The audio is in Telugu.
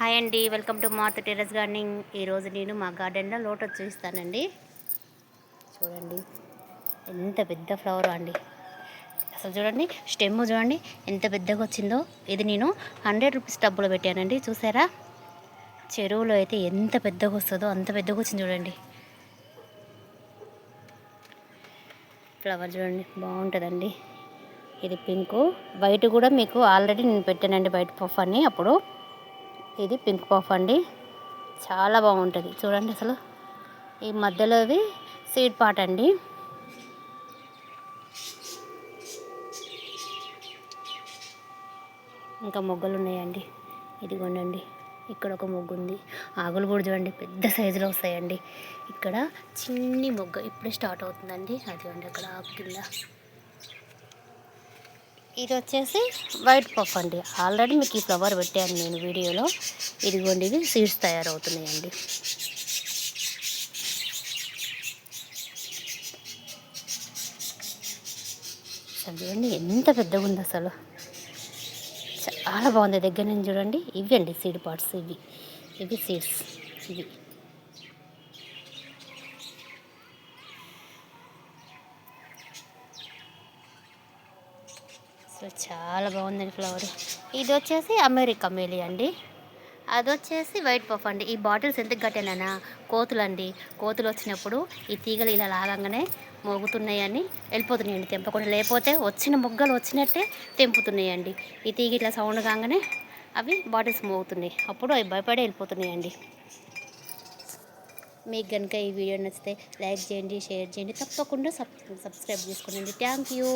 హాయ్ అండి వెల్కమ్ టు మార్త్ టెరస్ గార్డెనింగ్. ఈరోజు నేను మా గార్డెన్లో లోటస్ చూపిస్తానండి. చూడండి ఎంత పెద్ద ఫ్లవర్ అండి. అసలు చూడండి స్టెమ్ చూడండి ఎంత పెద్దగా వచ్చిందో. ఇది నేను హండ్రెడ్ రూపీస్ డబ్బులు పెట్టానండి చూసారా? చెరువులో అయితే ఎంత పెద్దగా వస్తుందో అంత పెద్దగా వచ్చింది చూడండి. ఫ్లవర్ చూడండి బాగుంటుందండి. ఇది పింకు. బయట కూడా మీకు ఆల్రెడీ నేను పెట్టానండి బయట పఫ్ అని అప్పుడు. ఇది పింక్ పఫ్ అండి. చాలా బాగుంటుంది. చూడండి అసలు. ఈ మధ్యలోది సీడ్ పాట్ అండి. ఇంకా మొగ్గలు ఉన్నాయండి. ఇదిగోండి ఇక్కడ ఒక మొగ్గు ఉంది. ఆకులు కూడా చూడండి. పెద్ద సైజులో వస్తాయండి. ఇక్కడ చిన్ని మొగ్గ ఇప్పుడే స్టార్ట్ అవుతుందండి. అదిగోండి అక్కడ ఆకు కింద. ఇది వచ్చేసి వైట్ పఫ్ అండి. ఆల్రెడీ మీకు ఈ ఫ్లవర్ పెట్టాను నేను వీడియోలో. ఇదిగోండి ఇవి సీడ్స్ తయారవుతున్నాయండి. అసలు చూడండి ఎంత పెద్దగా ఉంది అసలు. చాలా బాగుంది. దగ్గర నుంచి చూడండి ఇవి అండి సీడ్ పార్ట్స్ ఇవి. ఇవి సీడ్స్ ఇవి. అసలు చాలా బాగుందండి ఫ్లవర్. ఇది వచ్చేసి అమెరికా మేలి అండి. అది వచ్చేసి వైట్ పఫ్ అండి. ఈ బాటిల్స్ ఎందుకు కట్టానా కోతులు అండి కోతులు వచ్చినప్పుడు ఈ తీగలు ఇలా లాగంగానే మోగుతున్నాయని వెళ్ళిపోతున్నాయండి తెంపకుండా. లేకపోతే వచ్చిన మొగ్గలు వచ్చినట్టే తెంపుతున్నాయండి. ఈ తీగ ఇట్లా సౌండ్ కాగానే అవి బాటిల్స్ మోగుతున్నాయి. అప్పుడు అవి భయపడి వెళ్ళిపోతున్నాయండి. మీకు కనుక ఈ వీడియో నచ్చితే లైక్ చేయండి షేర్ చేయండి. తప్పకుండా సబ్ సబ్స్క్రైబ్ చేసుకోండి. Thank you.